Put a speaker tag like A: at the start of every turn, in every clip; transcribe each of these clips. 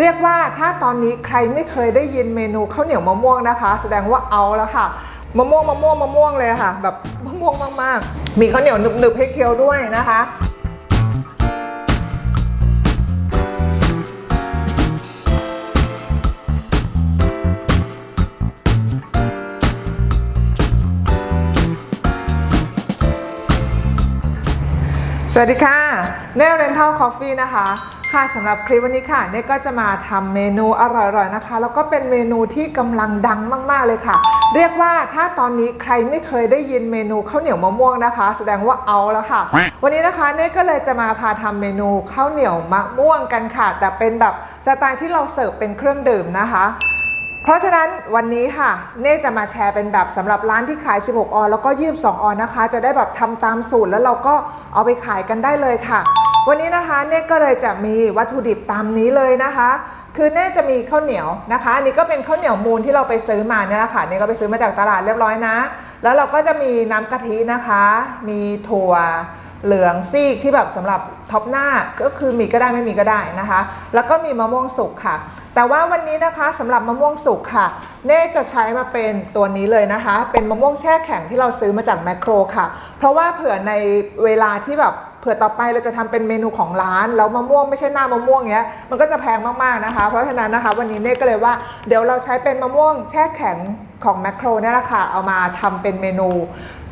A: เรียกว่าถ้าตอนนี้ใครไม่เคยได้ยินเมนูข้าวเหนียวมะม่วงนะคะ แสดงว่าเอาแล้วค่ะมะม่วงมะม่วงมะม่วงเลยค่ะ แบบมะม่วงมากๆ มีข้าวเหนียวหนึบๆให้เคี้ยวด้วยนะคะสวัสดีค่ะเน่เรนเทลคอฟฟี่นะคะ ค่ะสำหรับคลิปวันนี้ค่ะเน่ก็จะมาทำเมนูอร่อยๆนะคะ แล้วก็เป็นเมนูที่กำลังดังมากๆเลยค่ะ เรียกว่าถ้าตอนนี้ใครไม่เคยได้ยินเมนูข้าวเหนียวมะม่วงนะคะ แสดงว่าเอาแล้วค่ะ วันนี้นะคะเน่ก็เลยจะมาพาทำเมนูข้าวเหนียวมะม่วงกันค่ะ แต่เป็นแบบสไตล์ที่เราเสิร์ฟเป็นเครื่องดื่มนะคะเพราะฉะนั้นวันนี้ค่ะ เน่จะมาแชร์เป็นแบบสำหรับร้านที่ขาย 16 ออนแล้วก็ 22 ออนนะคะ จะได้แบบทำตามสูตรแล้วเราก็เอาไปขายกันได้เลยค่ะ วันนี้นะคะเน่ก็เลยจะมีวัตถุดิบตามนี้เลยนะคะ คือเน่จะมีข้าวเหนียวนะคะอันนี้ก็เป็นข้าวเหนียวมูลที่เราไปซื้อมาเนี่ยแหละค่ะเน่ก็ไปซื้อมาจากตลาดเรียบร้อยนะ แล้วเราก็จะมีน้ำกะทินะคะ มีถั่วเหลืองซีกที่แบบสำหรับท็อปหน้าก็คือมีก็ได้ไม่มีก็ได้นะคะ แล้วก็มีมะม่วงสุกค่ะ แต่ว่าวันนี้นะคะสำหรับมะม่วงสุกค่ะ เน่จะใช้มาเป็นตัวนี้เลยนะคะ เป็นมะม่วงแช่แข็งที่เราซื้อมาจากแมคโครค่ะ เพราะว่าเผื่อในเวลาที่แบบ ผื่อต่อไปเราจะทำเป็นเมนูของร้าน แล้วมะม่วงไม่ใช่หน้ามะม่วงเงี้ยมันก็จะแพงมากๆนะคะ เพราะฉะนั้นนะคะ วันนี้เน่ก็เลยว่าเดี๋ยวเราใช้เป็นมะม่วงแช่แข็งของแมคโครเนี่ยแหละค่ะเอามาทำเป็นเมนู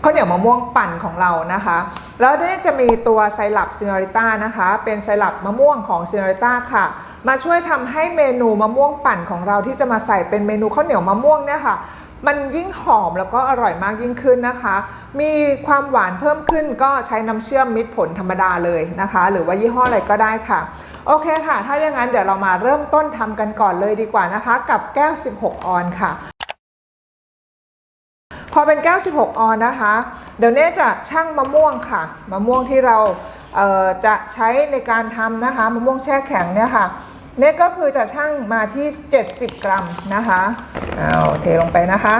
A: ข้าวเหนียวมะม่วงปั่นของเรานะคะ แล้วเนี่จะมีตัวไซรัปซินอริต้านะคะ เป็นไซรัปมะม่วงของซินอริต้าค่ะ มาช่วยทำให้เมนูมะม่วงปั่นของเราที่จะมาใส่เป็นเมนูข้าวเหนียวมะม่วงเนี่ยค่ะ มันยิ่งหอมแล้วก็อร่อยมากยิ่งขึ้นนะคะ มีความหวานเพิ่มขึ้นก็ใช้น้ำเชื่อมมิตรผลธรรมดาเลยนะคะ หรือว่ายี่ห้ออะไรก็ได้ค่ะ โอเคค่ะ ถ้าอย่างนั้นเดี๋ยวเรามาเริ่มต้นทำกันก่อนเลยดีกว่านะคะ กับแก้ว 16 ออนค่ะ พอเป็นแก้ว 16 ออนนะคะ เดี๋ยวเน่จะชั่งมะม่วงค่ะ มะม่วงที่เราเจะใช้ในการทำนะคะ มะม่วงแช่แข็งเนี่ยค่ะ เน่ก็คือจะชั่งมาที่ 70 กรัมนะคะเอาเทลงไปนะคะ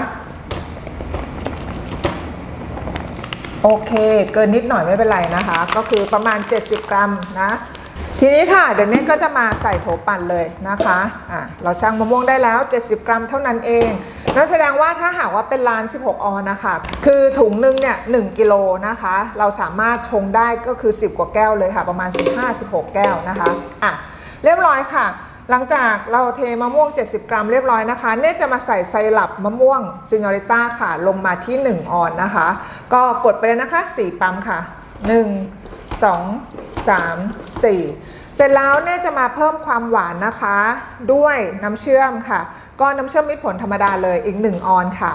A: โอเค เกินนิดหน่อยไม่เป็นไรนะคะ ก็คือประมาณ 70 กรัมนะทีนี้ค่ะเดี๋ยวเนี้ก็จะมาใส่โถปั่นเลยนะคะอะเราชั่งมะม่วงได้แล้ว 70 กรัมเท่านั้นเองนั่นแสดงว่าถ้าหากว่าเป็นร้าน 16 ออนนะคะ คือถุงหนึงเนี่ย1กิโลนะคะ เราสามารถชงได้ก็คือ 10 กว่าแก้วเลยค่ะ ประมาณ 15-16 แก้วนะคะอะ เรียบร้อยค่ะ หลังจากเราเทมะม่วง 70 กรัมเรียบร้อยนะคะ เน่จะมาใส่ไซรัปมะม่วงซิงอริต้าค่ะ ลงมาที่ 1 ออนนะคะ ก็กดไปเลยนะคะ 4 ปั๊มค่ะ 1 2 3 4เสร็จแล้วเน่จะมาเพิ่มความหวานนะคะ ด้วยน้ำเชื่อมค่ะ ก็น้ำเชื่อมมิตรผลธรรมดาเลยอีก 1 ออนค่ะ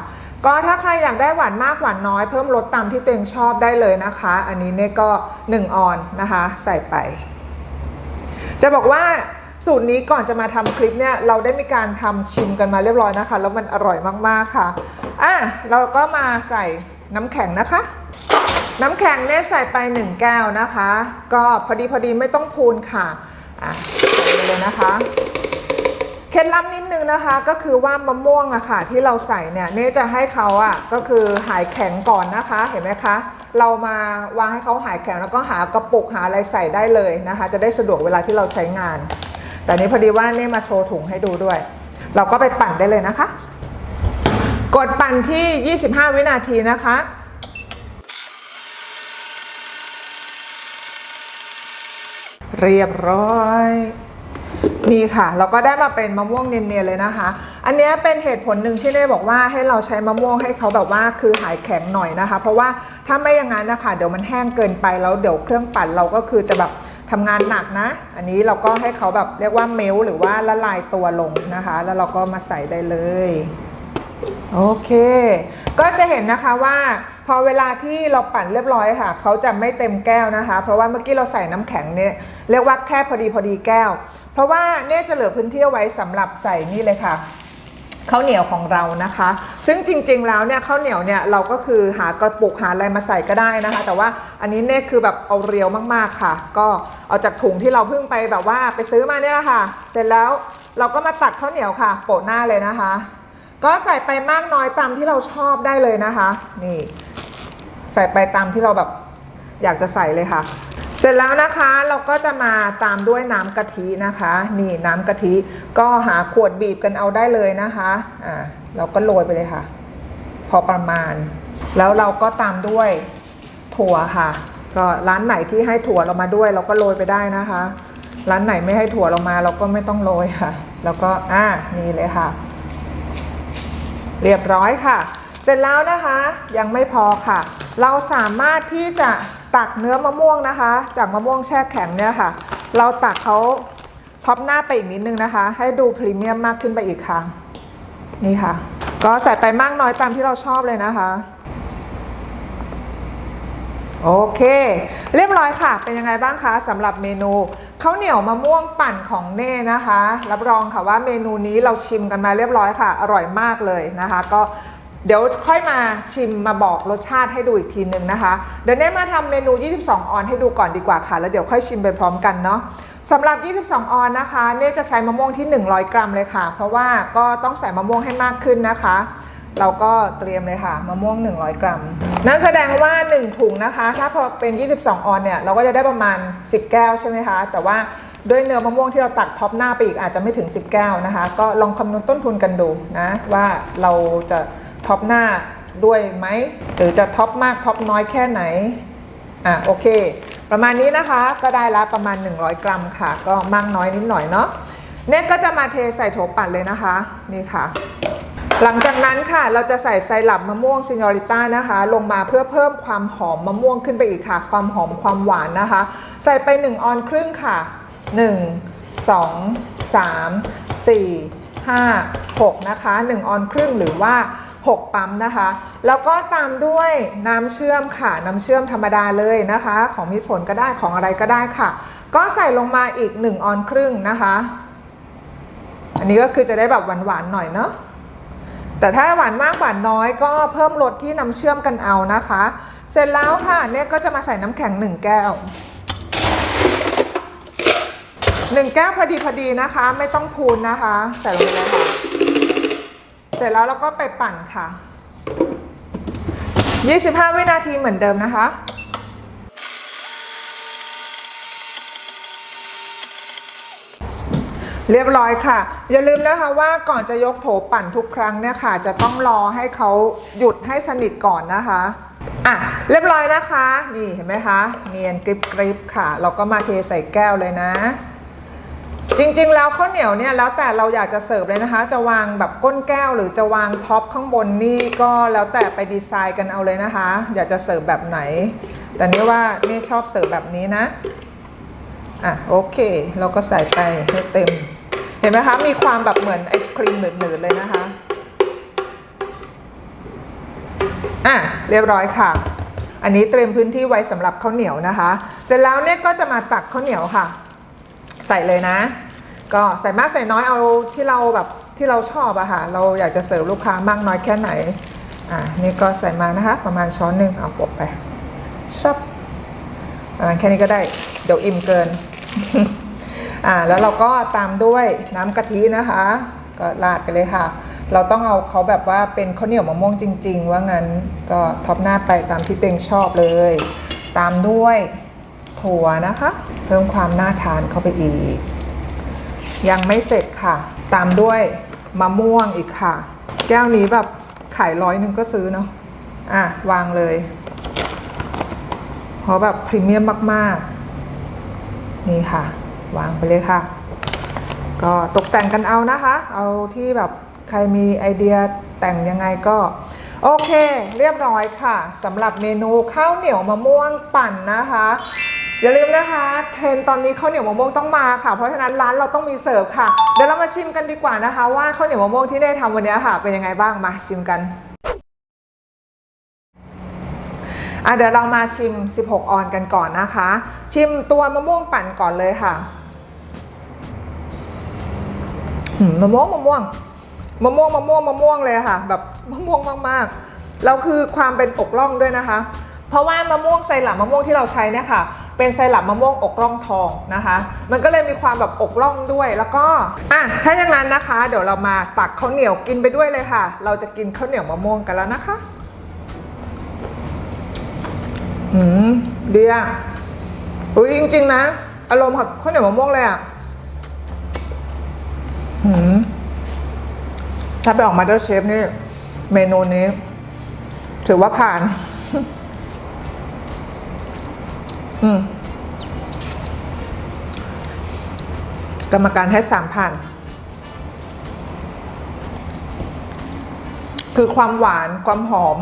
A: ก็ถ้าใครอยากได้หวานมากหวานน้อย เพิ่มรสตามที่ตัวเองชอบได้เลยนะคะ อันนี้เน่ก็ 1 ออนนะคะ ใส่ไป จะบอกว่าสูตรนี้ก่อนจะมาทำคลิปเนี่ยเราได้มีการทำชิมกันมาเรียบร้อยนะคะ แล้วมันอร่อยมากๆค่ะอะเราก็มาใส่น้ำแข็งนะคะ น้ำแข็งเนี่ยใส่ไป 1 แก้วนะคะ ก็พอดีพอดีไม่ต้องพูนค่ะอะใส่เลยนะคะเคล็ดลับนิดนึงนะคะก็คือว่ามะม่วงอะค่ะที่เราใส่เนี่ยเน่จะให้เขาอะก็คือหายแข็งก่อนนะคะเห็นไหมคะ เรามาวางให้เขาหายแข็งแล้วก็หากระปุกหาอะไรใส่ได้เลยนะคะ จะได้สะดวกเวลาที่เราใช้งาน แต่นี้พอดีว่าเน่มาโชว์ถุงให้ดูด้วย เราก็ไปปั่นได้เลยนะคะ กดปั่นที่ 25 วินาทีนะคะเรียบร้อย นี่ค่ะ เราก็ได้มาเป็นมะม่วงเนียนๆเลยนะคะ อันนี้เป็นเหตุผลหนึ่งที่เน่บอกว่าให้เราใช้มะม่วงให้เขาแบบว่าคือหายแข็งหน่อยนะคะ เพราะว่าถ้าไม่อย่างนั้นนะคะเดี๋ยวมันแห้งเกินไปแล้วเดี๋ยวเครื่องปั่นเราก็คือจะแบบทำงานหนักนะ อันนี้เราก็ให้เขาแบบเรียกว่าเมลหรือว่าละลายตัวลงนะคะ แล้วเราก็มาใส่ได้เลยโอเค ก็จะเห็นนะคะว่าพอเวลาที่เราปั่นเรียบร้อยค่ะ เขาจะไม่เต็มแก้วนะคะ เพราะว่าเมื่อกี้เราใส่น้ำแข็งเนี่ยเรียกว่าแค่พอดีพอดีแก้ว เพราะว่าเน่จะเหลือพื้นที่เอาไว้สำหรับใส่นี่เลยค่ะข้าวเหนียวของเรานะคะ ซึ่งจริงๆแล้วเนี่ยข้าวเหนียวเนี่ยเราก็คือหากระปุกหาอะไรมาใส่ก็ได้นะคะ แต่ว่าอันนี้เน่คือแบบเอาเรียวมากๆค่ะ ก็เอาจากถุงที่เราเพิ่งไปแบบว่าไปซื้อมาเนี่ยแหละค่ะ เสร็จแล้วเราก็มาตัดข้าวเหนียวค่ะ โปะหน้าเลยนะคะ ก็ใส่ไปมากน้อยตามที่เราชอบได้เลยนะคะ นี่ ใส่ไปตามที่เราแบบอยากจะใส่เลยค่ะ เสร็จแล้วนะคะเราก็จะมาตามด้วยน้ำกะทินะคะ นี่น้ำกะทิก็หาขวดบีบกันเอาได้เลยนะคะอ่าเราก็โรยไปเลยค่ะ พอประมาณ แล้วเราก็ตามด้วยถั่วค่ะ ก็ร้านไหนที่ให้ถั่วเรามาด้วย เราก็โรยไปได้นะคะ ร้านไหนไม่ให้ถั่วเรามา เราก็ไม่ต้องโรยค่ะ แล้วก็อ่านี่เลยค่ะ เรียบร้อยค่ะ เสร็จแล้วนะคะยังไม่พอค่ะ เราสามารถที่จะ ตักเนื้อมะม่วงนะคะ จากมะม่วงแช่แข็งเนี่ยค่ะ เราตักเขาท็อปหน้าไปอีกนิดนึงนะคะ ให้ดูพรีเมียมมากขึ้นไปอีกค่ะ นี่ค่ะ ก็ใส่ไปมากน้อยตามที่เราชอบเลยนะคะ โอเค เรียบร้อยค่ะ เป็นยังไงบ้างคะสำหรับเมนูข้าวเหนียวมะม่วงปั่นของเน่นะคะ รับรองค่ะว่าเมนูนี้เราชิมกันมาเรียบร้อยค่ะ อร่อยมากเลยนะคะ ก็ เดี๋ยวค่อยมาชิมมาบอกรสชาติให้ดูอีกทีหนึ่งนะคะ เดี๋ยวเน่มาทำเมนู 22 ออนให้ดูก่อนดีกว่าค่ะ แล้วเดี๋ยวค่อยชิมไปพร้อมกันเนาะสำหรับ 22 ออนนะคะเน่จะใช้มะม่วงที่ 100 กรัมเลยค่ะ เพราะว่าก็ต้องใส่มะม่วงให้มากขึ้นนะคะ เราก็เตรียมเลยค่ะมะม่วง 100 กรัม นั่นแสดงว่า 1 ถุงนะคะ ถ้าพอเป็น 22 ออนเนี่ยเราก็จะได้ประมาณ 10 แก้วใช่ไหมคะ แต่ว่าด้วยเนื้อมะม่วงที่เราตัดท็อปหน้าไปอีกอาจจะไม่ถึง 10 แก้วนะคะ ก็ลองคำนวณต้นทุนกันดูนะว่าเราจะ ท็อปหน้าด้วยไหมหรือจะท็อปมากท็อปน้อยแค่ไหนอะโอเค ประมาณนี้นะคะก็ได้ละประมาณ 100 กรัมค่ะ ก็มากน้อยนิดหน่อยเนาะเนี่ยก็จะมาเทใส่โถปั่นเลยนะคะนี่ค่ะ หลังจากนั้นค่ะเราจะใส่ไซรัปมะม่วงซินอริต้านะคะ ลงมาเพื่อเพิ่มความหอมมะม่วงขึ้นไปอีกค่ะ ความหอมความหวานนะคะ ใส่ไป 1 ออนครึ่งค่ะ 1 2 3 4 5 6 นะคะ 1 ออนครึ่งหรือว่า 6 ปั๊มนะคะ แล้วก็ตามด้วยน้ำเชื่อมค่ะ น้ำเชื่อมธรรมดาเลยนะคะ ของมีผลก็ได้ของอะไรก็ได้ค่ะ ก็ใส่ลงมาอีก 1 ออนครึ่งนะคะ อันนี้ก็คือจะได้แบบหวานๆหน่อยเนาะแต่ถ้าหวานมากหวานน้อยก็เพิ่มรสที่น้ำเชื่อมกันเอานะคะ เสร็จแล้วค่ะเนี่ยก็จะมาใส่น้ำแข็ง 1 แก้ว1แก้วพอดีพอดีนะคะ ไม่ต้องพูนนะคะ ใส่ลงไปเลยค่ะ เสร็จแล้วเราก็ไปปั่นค่ะ 25 วินาทีเหมือนเดิมนะคะเรียบร้อยค่ะ อย่าลืมนะคะว่าก่อนจะยกโถปั่นทุกครั้งเนี่ยค่ะ จะต้องรอให้เขาหยุดให้สนิทก่อนนะคะอะเรียบร้อยนะคะ นี่เห็นไหมคะ เนียนกริบกริบค่ะ เราก็มาเทใส่แก้วเลยนะ จริงๆ แล้วข้าวเหนียวเนี่ยแล้วแต่เราอยากจะเสิร์ฟเลยนะคะ จะวางแบบก้นแก้วหรือจะวางท็อปข้างบนนี่ก็แล้วแต่ไปดีไซน์กันเอาเลยนะคะ อยากจะเสิร์ฟแบบไหน แต่นี่ว่านี่ชอบเสิร์ฟแบบนี้นะอะโอเค เราก็ใส่ไปให้เต็ม เห็นไหมคะมีความแบบเหมือนไอศครีมหนืดๆเลยนะคะอะเรียบร้อยค่ะ อันนี้เตรียมพื้นที่ไว้สำหรับข้าวเหนียวนะคะ เสร็จแล้วเนี่ยก็จะมาตักข้าวเหนียวค่ะ ใส่เลยนะ ก็ใส่มากใส่น้อยเอาที่เราแบบที่เราชอบอะค่ะเราอยากจะเสิร์ฟลูกค้ามากน้อยแค่ไหนอะนี่ก็ใส่มานะคะ ประมาณช้อนหนึ่งเอาปบไปชอบประมาณแค่นี้ก็ได้เดี๋ยวอิ่มเกินอ่าแล้วเราก็ตามด้วยน้ำกะทินะคะ ก็ราดไปเลยค่ะ เราต้องเอาเขาแบบว่าเป็นข้าวเหนียวมะม่วงจริง ๆ ว่างั้นก็ท็อปหน้าไปตามที่เต็งชอบเลย ตามด้วย ถั่วนะคะ เพิ่มความน่าทานเข้าไปอีก ยังไม่เสร็จค่ะ ตามด้วยมะม่วงอีกค่ะ แก้วนี้แบบขายร้อยหนึ่งก็ซื้อเนาะอะ วางเลย เพราะแบบพรีเมียมมาก ๆ นี่ค่ะ วางไปเลยค่ะ ก็ตกแต่งกันเอานะคะ เอาที่แบบใครมีไอเดียแต่งยังไงก็ โอเค เรียบร้อยค่ะสำหรับเมนูข้าวเหนียวมะม่วงปั่นนะคะ อย่าลืมนะคะ เทรนตอนนี้ข้าวเหนียวมะม่วงต้องมาค่ะ เพราะฉะนั้นร้านเราต้องมีเสิร์ฟค่ะ เดี๋ยวเรามาชิมกันดีกว่านะคะ ว่าข้าวเหนียวมะม่วงที่เน่ทำวันนี้ค่ะ เป็นยังไงบ้างมาชิมกันอะเดี๋ยวเรามาชิม 16 ออนกันก่อนนะคะ ชิมตัวมะม่วงปั่นก่อนเลยค่ะมะม่วงมะม่วงมะม่วงมะม่วงมะม่วงเลยค่ะ แบบมะม่วงมากๆเราคือความเป็นอกร่องด้วยนะคะ เพราะว่ามะม่วงไซรัปมะม่วงที่เราใช้เนี่ยค่ะ เป็นไซรัปมะม่วงอกร่องทองนะคะ มันก็เลยมีความแบบอกร่องด้วยแล้วก็อะถ้าอย่างนั้นนะคะ เดี๋ยวเรามาตักข้าวเหนียวกินไปด้วยเลยค่ะ เราจะกินข้าวเหนียวมะม่วงกันแล้วนะคะอืมดีอะอุ้ยจริง ๆ นะ อารมณ์แบบข้าวเหนียวมะม่วงเลยอะหืมถ้าไปออกมาเดอร์เชฟนี่ เมนูนี้ ถือว่าผ่าน อืมกรรมการให้สามผ่านคือความหวานความหอม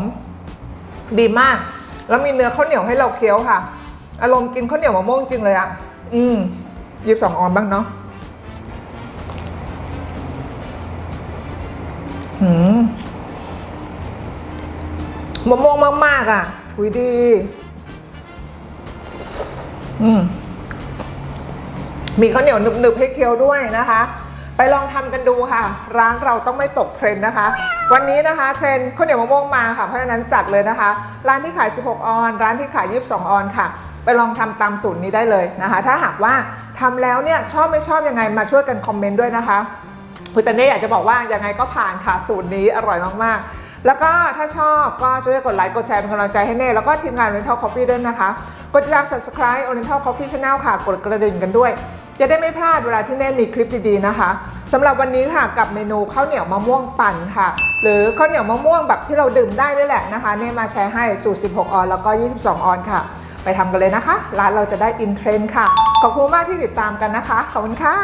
A: ดีมาก แล้วมีเนื้อข้าวเหนียวให้เราเคี้ยวค่ะ อารมณ์กินข้าวเหนียวมะม่วงจริงเลยอะอืมยิบสองออนบ้างเนาะหืมมะม่วงมาก ๆ อะหุยดี อืมมีข้าวเหนียวหนึบๆให้เคี้ยวด้วยนะคะ ไปลองทำกันดูค่ะ ร้านเราต้องไม่ตกเทรนด์นะคะ วันนี้นะคะ เทรนด์ข้าวเหนียวมะม่วงมาค่ะ เพราะฉะนั้นจัดเลยนะคะ ร้านที่ขาย 16 ออน ร้านที่ขาย 22 ออนค่ะ ไปลองทำตามสูตรนี้ได้เลยนะคะ ถ้าหากว่าทำแล้วเนี่ยชอบไม่ชอบยังไงมาช่วยกันคอมเมนต์ด้วยนะคะคุณต่เน่อยากจะบอกว่ายังไงก็ผ่านค่ะสูตรนี้อร่อยมากๆ แล้วก็ถ้าชอบก็ช่วยกดไลค์ กดแชร์เป็นกำลังใจให้เน่ แล้วก็ทีมงาน Oriental Coffee ด้วยนะคะ กดติดตาม subscribe Oriental Coffee Channel ค่ะ กดกระดิ่งกันด้วย จะได้ไม่พลาดเวลาที่เน่มีคลิปดีๆนะคะสำหรับวันนี้ค่ะกับเมนูข้าวเหนียวมะม่วงปั่นค่ะ หรือข้าวเหนียวมะม่วงแบบที่เราดื่มได้นี่แหละนะคะเน่มาแชร์ให้สูตร 16 ออนแล้วก็ 22 ออนค่ะ ไปทำกันเลยนะคะ ร้านเราจะได้อินเทรนด์ค่ะ ขอบคุณมากที่ติดตามกันนะคะ ขอบคุณค่ะ